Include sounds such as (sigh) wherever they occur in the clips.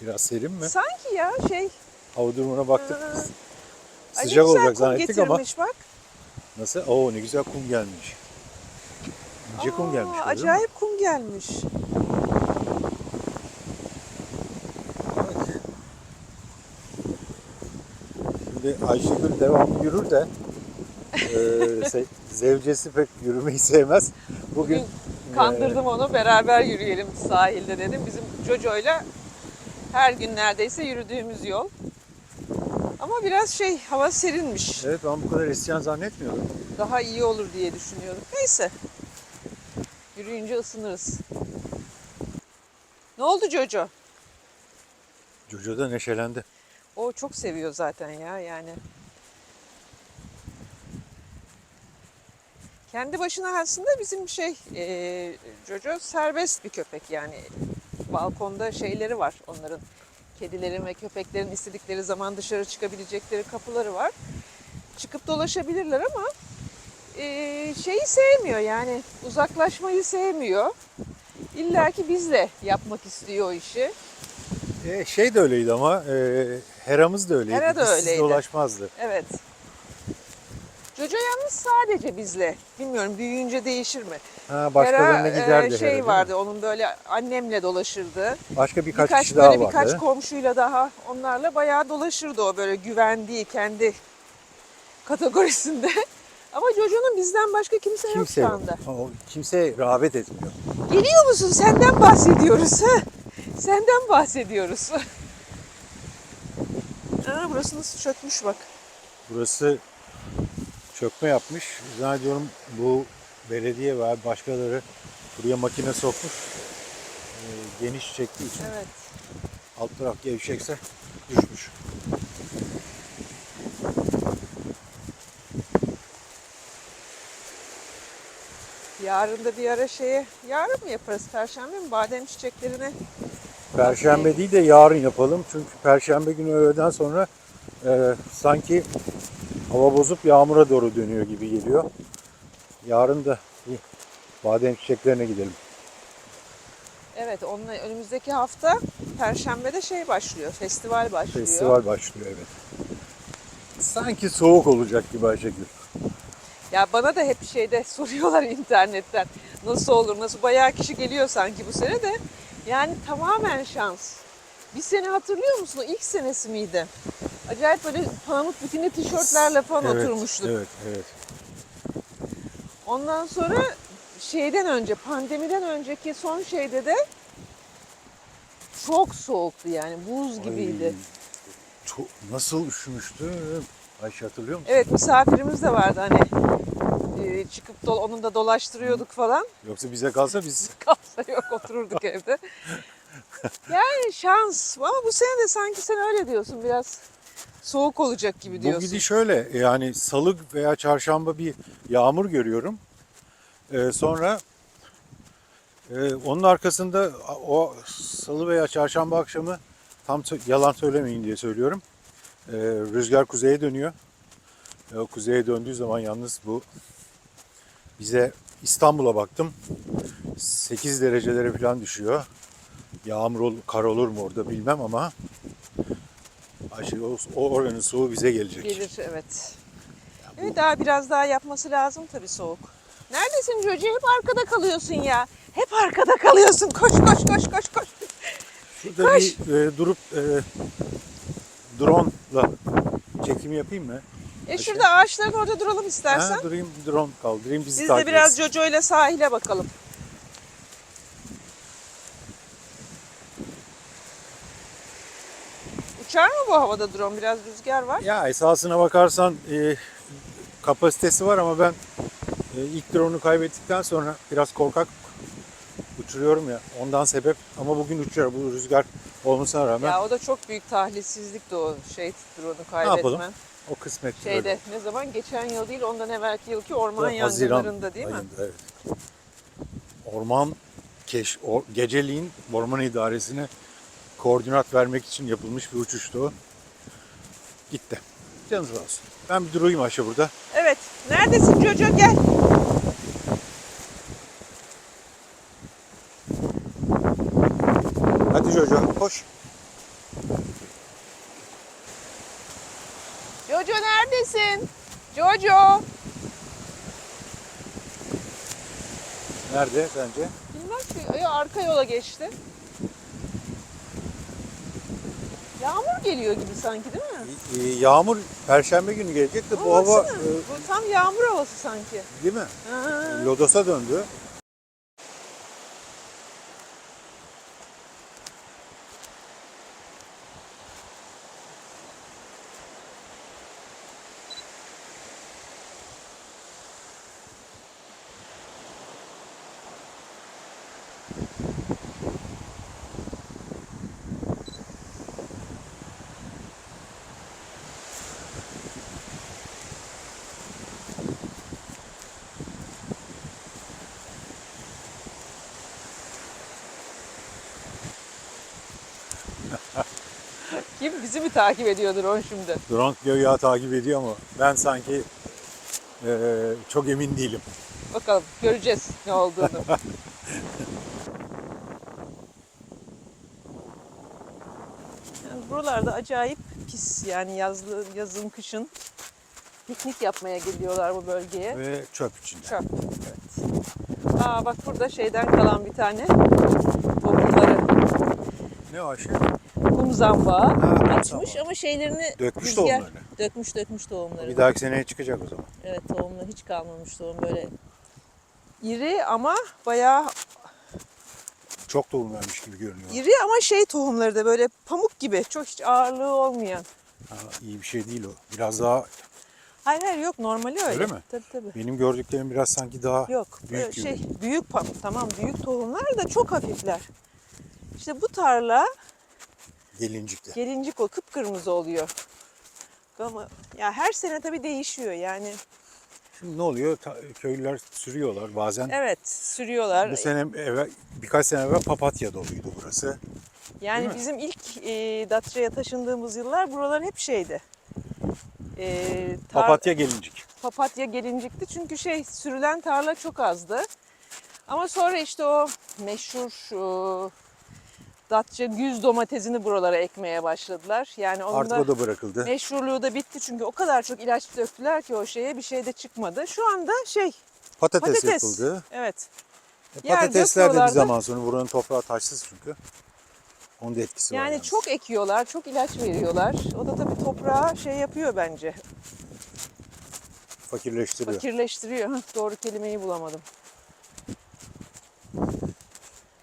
Biraz serin mi? Sanki ya şey Hava durumuna baktık. Ay ne Sıcak güzel olacak zannettik ama bak. nasıl? Oo ne güzel kum gelmiş. İnce kum gelmiş. Acayip kum gelmiş. Evet. Şimdi Ayşegül devamlı yürür de (laughs) e, zevcesi pek yürümeyi sevmez. Bugün, Bugün kandırdım onu beraber yürüyelim sahilde dedim. Bizim Jojo'yla her gün neredeyse yürüdüğümüz yol. Ama biraz şey hava serinmiş. evet ben bu kadar isyan zannetmiyordum. Daha iyi olur diye düşünüyorum. Neyse. Yürüyünce ısınırız. Ne oldu Jojo? Jojo da neşelendi. O çok seviyor zaten ya yani. Kendi başına aslında bizim şey e, Jojo serbest bir köpek yani. Balkonda şeyleri var onların. Kedilerin ve köpeklerin istedikleri zaman dışarı çıkabilecekleri kapıları var. Çıkıp dolaşabilirler ama e, şeyi sevmiyor yani uzaklaşmayı sevmiyor. İlla ki bizle yapmak istiyor o işi. E, şey de öyleydi ama e, Hera'mız da öyleydi. Hera da öyleydi. dolaşmazdı. Evet. Jojo yalnız sadece bizle. Bilmiyorum büyüyünce değişir mi? Ha, başkalarına Hera, giderdi e, Hera, şey mi? vardı onun böyle annemle dolaşırdı. Başka birkaç, Birkaç, kişi böyle daha vardı. birkaç komşuyla daha onlarla bayağı dolaşırdı o böyle güvendiği kendi kategorisinde. (laughs) Ama Jojo'nun bizden başka kimse, Kimse yok şu anda. O, kimse rağbet etmiyor. Geliyor musun? Senden bahsediyoruz. Ha? Senden bahsediyoruz. (laughs) Aa, burası nasıl çökmüş bak. Burası çökme yapmış. Zannediyorum bu belediye ve başkaları buraya makine sokmuş. Ee, geniş çektiği için Evet. alt taraf gevşekse düşmüş. Yarın da bir ara şeye, yarın mı yaparız? Perşembe mi? Badem çiçeklerine. Perşembe değil de yarın yapalım. Çünkü perşembe günü öğleden sonra e, sanki hava bozup yağmura doğru dönüyor gibi geliyor. Yarın da badem çiçeklerine gidelim. Evet, onunla önümüzdeki hafta Perşembe'de şey başlıyor, festival başlıyor. Festival başlıyor evet. Sanki soğuk olacak gibi Ayşegül. Ya bana da hep şeyde (laughs) soruyorlar internetten. Nasıl olur, nasıl bayağı kişi geliyor sanki bu sene de. Yani tamamen şans. Bir sene hatırlıyor musun? O ilk senesi miydi? Acayip böyle pamuk bikini tişörtlerle falan evet, oturmuştuk. Evet, evet. Ondan sonra şeyden önce, pandemiden önceki son şeyde de çok soğuktu yani buz gibiydi. Ay, çok, nasıl üşümüştüm. Ayşe hatırlıyor musun? Evet misafirimiz de vardı hani e, çıkıp dol, onun da dolaştırıyorduk falan. Yoksa bize kalsa biz (laughs) Kalsa yok otururduk evde. (laughs) Yani şans ama bu sene de sanki sen öyle diyorsun biraz soğuk olacak gibi bu diyorsun. gidiş şöyle yani salı veya çarşamba bir yağmur görüyorum. Ee, sonra e, onun arkasında o salı veya çarşamba akşamı tam yalan söylemeyin diye söylüyorum. Ee, rüzgar kuzeye dönüyor. E, o kuzeye döndüğü zaman yalnız bu bize İstanbul'a baktım. 8 derecelere falan düşüyor. Yağmur ol, kar olur mu orada bilmem ama Ayşe, o, o oranın soğuğu bize gelecek. Gelir evet. Evet daha biraz daha yapması lazım tabii soğuk. Neredesin çocuğu? Hep arkada kalıyorsun ya. Hep arkada kalıyorsun. Koş koş koş koş koş. Şurada Koş. bir e, durup e, drone'la çekim yapayım mı? E şurada ağaçların orada duralım istersen. Ha, durayım drone kaldırayım bizi Biz de takip biraz etsin. Jojo ile sahile bakalım. Uçar mı bu havada drone? Biraz rüzgar var. Ya esasına bakarsan e, kapasitesi var ama ben e, ilk drone'u kaybettikten sonra biraz korkak uçuruyorum ya. Ondan sebep ama bugün uçuyor bu rüzgar olmasına rağmen Ya o da çok büyük tahlilsizlikti o şey drone'u ne yapalım? kaybetmen. O kısmet Şeyde ne zaman? Geçen yıl değil ondan evvelki yılki orman Haziran yangınlarında değil mi? ayında, evet. Orman keş, o, geceliğin orman idaresine koordinat vermek için yapılmış bir uçuştu. Gitti. Canınız sağ olsun. Ben bir durayım Ayşe burada. Evet. Neredesin çocuğum gel. Hadi çocuğum koş. Jojo neredesin? Jojo. Nerede sence? Bilmem ki. Arka yola geçti. Yağmur geliyor gibi sanki değil mi? Y- Yağmur perşembe günü gelecek de bu Ama hava baksana, e, Bu tam yağmur havası sanki. değil mi? Ha. Lodos'a döndü. Bizi mi takip ediyordur on şimdi? Drone göğe takip ediyor ama ben sanki e, çok emin değilim. Bakalım göreceğiz ne olduğunu. (laughs) Yani buralarda acayip pis yani yazlı, yazın kışın piknik yapmaya geliyorlar bu bölgeye. Ve çöp içinde. Çöp. Evet. Aa bak burada şeyden kalan bir tane tohumları. Ne o Ayşe? Kum açmış zambağı. ama şeylerini Dökmüş rüzgar- tohumlarını. Dökmüş dökmüş tohumları. Bir dahaki seneye çıkacak o zaman. Evet tohumla hiç kalmamış tohum böyle iri ama bayağı Çok tohum vermiş gibi görünüyor. iri ama şey tohumları da böyle pamuk gibi çok hiç ağırlığı olmayan. Ha, iyi bir şey değil o. Biraz daha Hayır hayır yok normali öyle. Öyle mi? Tabii tabii. benim gördüklerim biraz sanki daha Yok büyük gibi. şey büyük pamuk tamam büyük tohumlar da çok hafifler. İşte bu tarla gelincikli. gelincik o kıpkırmızı oluyor. Ama ya her sene tabii değişiyor yani. Şimdi ne oluyor? Ta- köylüler sürüyorlar bazen. Evet sürüyorlar. Bu sene evvel, birkaç sene evvel papatya doluydu burası. Yani bizim ilk e, Datça'ya taşındığımız yıllar buralar hep şeydi. E, tar- Papatya gelincik. papatya gelincikti çünkü şey sürülen tarla çok azdı. Ama sonra işte o meşhur e, Datça güz domatesini buralara ekmeye başladılar. Yani onun Artık da o da bırakıldı. meşhurluğu da bitti çünkü o kadar çok ilaç döktüler ki o şeye bir şey de çıkmadı. Şu anda şey Patates, patates. yapıldı. Evet. E, patatesler de bir zaman sonra buranın toprağı taşsız çünkü. Onun da etkisi var. Yani çok ekiyorlar, çok ilaç veriyorlar. O da tabii toprağı şey yapıyor bence. fakirleştiriyor. Fakirleştiriyor. Doğru kelimeyi bulamadım.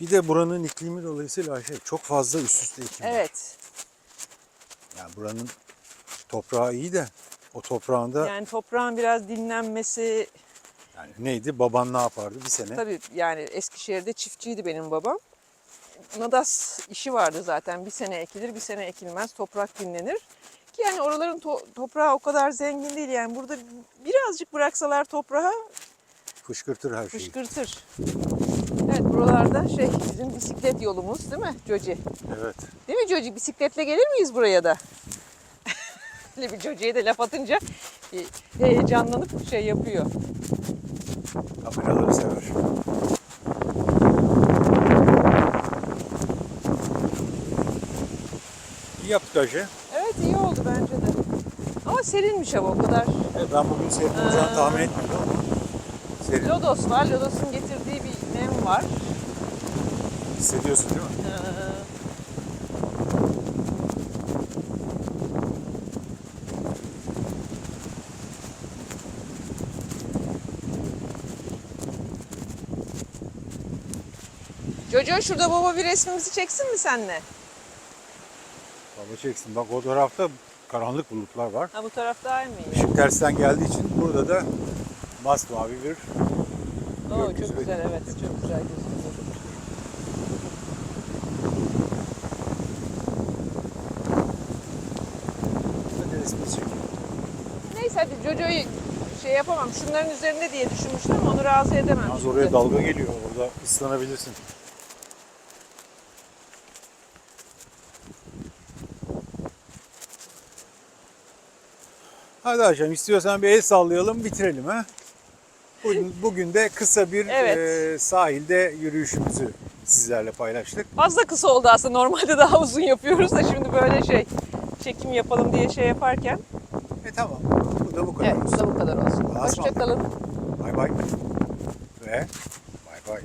Bir de buranın iklimi dolayısıyla şey çok fazla üst üste ekim var. Evet. Yani buranın toprağı iyi de o toprağında Yani toprağın biraz dinlenmesi yani neydi? Baban ne yapardı bir sene? tabii yani Eskişehir'de çiftçiydi benim babam. Nadas işi vardı zaten. Bir sene ekilir, bir sene ekilmez. Toprak dinlenir. Ki yani oraların to- toprağı o kadar zengin değil. Yani burada birazcık bıraksalar toprağı Fışkırtır her şeyi. fışkırtır. Evet buralarda şey bizim bisiklet yolumuz değil mi Coci? Evet. Değil mi Coci? Bisikletle gelir miyiz buraya da? (laughs) Öyle bir Coci'ye de laf atınca heyecanlanıp şey yapıyor. Kameraları sever. İyi yaptık Ayşe. Evet iyi oldu bence de. Ama serinmiş hava o kadar. E, Ben bugün serin olacağını tahmin etmiyordum ama serin. Lodos var. Lodos'un getirdiği bir nem var. Hissediyorsun değil mi? Jojo şurada baba bir resmimizi çeksin mi senle? Baba çeksin. Bak o tarafta karanlık bulutlar var. Ha bu taraf daha iyi mi? Işık tersten geldiği için burada da masmavi bir Oo, çok güzel evet çok güzel gözüküyor. Hadi resmimizi çekelim. Neyse hadi Jojo'yu şey yapamam şunların üzerinde diye düşünmüştüm ama onu razı edemem. Yalnız şimdi. oraya dalga geliyor. Orada ıslanabilirsin. Hadi Ayşem istiyorsan bir el sallayalım bitirelim ha. Bugün, bugün de kısa bir Evet. e, sahilde yürüyüşümüzü sizlerle paylaştık. Fazla kısa oldu aslında. Normalde daha uzun yapıyoruz da şimdi böyle şey çekim yapalım diye şey yaparken. E tamam. Bu da bu kadar Evet bu olsun. da bu kadar olsun. Hoşçakalın. Bay bay. Ve bay bay.